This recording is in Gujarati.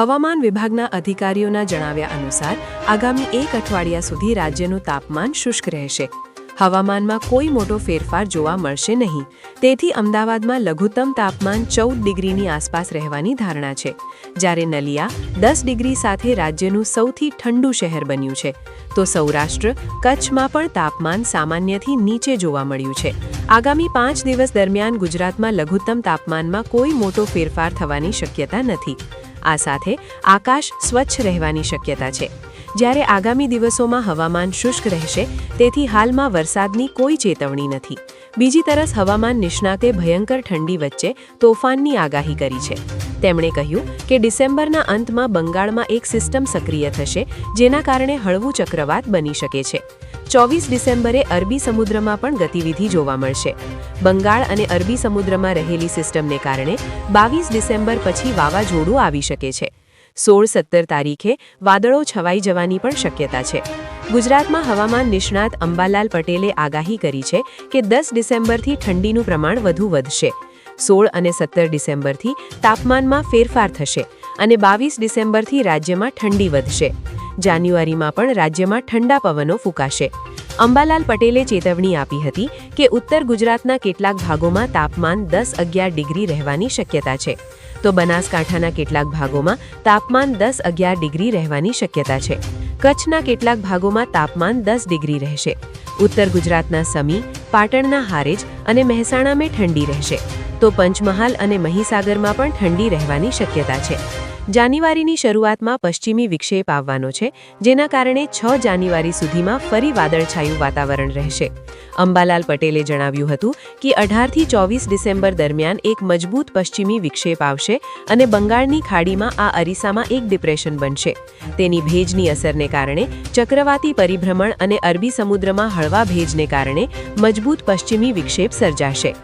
હવામાન વિભાગના અધિકારીઓના જણાવ્યા અનુસાર, આગામી એક અઠવાડિયા સુધી રાજ્યનું તાપમાન શુષ્ક રહેશે. હવામાનમાં કોઈ મોટો ફેરફાર જોવા મળશે નહીં. તેથી અમદાવાદમાં લઘુત્તમ તાપમાન ચૌદ ડિગ્રીની આસપાસ રહેવાની ધારણા છે. જ્યારે નલિયા દસ ડિગ્રી સાથે રાજ્યનું સૌથી ઠંડુ શહેર બન્યું છે. તો સૌરાષ્ટ્ર કચ્છમાં પણ તાપમાન સામાન્યથી નીચે જોવા મળ્યું છે. આગામી પાંચ દિવસ દરમિયાન ગુજરાતમાં લઘુત્તમ તાપમાનમાં કોઈ મોટો ફેરફાર થવાની શક્યતા નથી. આ સાથે આકાશ સ્વચ્છ રહેવાની શક્યતા છે. જ્યારે આગામી દિવસોમાં હવામાન શુષ્ક રહેશે, તેથી હાલમાં વરસાદની કોઈ ચેતવણી નથી. બીજી તરફ હવામાન નિષ્ણાતે ભયંકર ઠંડી વચ્ચે તોફાનની આગાહી કરી છે. તેમણે કહ્યું કે ડિસેમ્બરના અંતમાં બંગાળમાં એક સિસ્ટમ સક્રિય થશે, જેના કારણે હળવું ચક્રવાત બની શકે છે. ચોવીસ ડિસેમ્બરે અરબી સમુદ્રમાં પણ ગતિવિધિ જોવા મળશે. બંગાળ અને અરબી સમુદ્રમાં રહેલી સિસ્ટમને કારણે બાવીસ ડિસેમ્બર પછી વાવાઝોડું આવી શકે છે. સોળ સત્તર તારીખે વાદળો છવાઈ જવાની પણ શક્યતા છે. ગુજરાતમાં હવામાન નિષ્ણાત અંબાલાલ પટેલે આગાહી કરી છે કે દસ ડિસેમ્બરથી ઠંડીનું પ્રમાણ વધુ વધશે. સોળ અને સત્તર ડિસેમ્બરથી તાપમાનમાં ફેરફાર થશે અને બાવીસ ડિસેમ્બરથી રાજ્યમાં ઠંડી વધશે. જાન્યુઆરીમાં પણ રાજ્યમાં ઠંડા પવનો ફૂંકાશે. અંબાલાલ પટેલે ચેતવણી આપી હતી કે ઉત્તર ગુજરાતના કેટલાક ભાગોમાં તાપમાન દસ અગિયાર ડિગ્રી રહેવાની શક્યતા છે. તો બનાસકાંઠાના કેટલાક ભાગોમાં તાપમાન દસ અગિયાર ડિગ્રી રહેવાની શક્યતા છે. કચ્છના કેટલાક ભાગોમાં તાપમાન દસ ડિગ્રી રહેશે. ઉત્તર ગુજરાતના સમી, પાટણના હારેજ અને મહેસાણામાં ઠંડી રહેશે. તો પંચમહાલ અને મહીસાગરમાં પણ ઠંડી રહેવાની શક્યતા છે. જાન્યુઆરીની શરૂઆતમાં પશ્ચિમી વિક્ષેપ આવવાનો છે, જેના કારણે છ જાન્યુઆરી સુધીમાં ફરી વાદળછાયું વાતાવરણ રહેશે. અંબાલાલ પટેલે જણાવ્યું હતું કે અઢારથી ચોવીસ ડિસેમ્બર દરમિયાન એક મજબૂત પશ્ચિમી વિક્ષેપ આવશે અને બંગાળની ખાડીમાં આ અરીસામાં એક ડિપ્રેશન બનશે. તેની ભેજની અસરને કારણે ચક્રવાતી પરિભ્રમણ અને અરબી સમુદ્રમાં હળવા ભેજને કારણે મજબૂત પશ્ચિમી વિક્ષેપ સર્જાશે.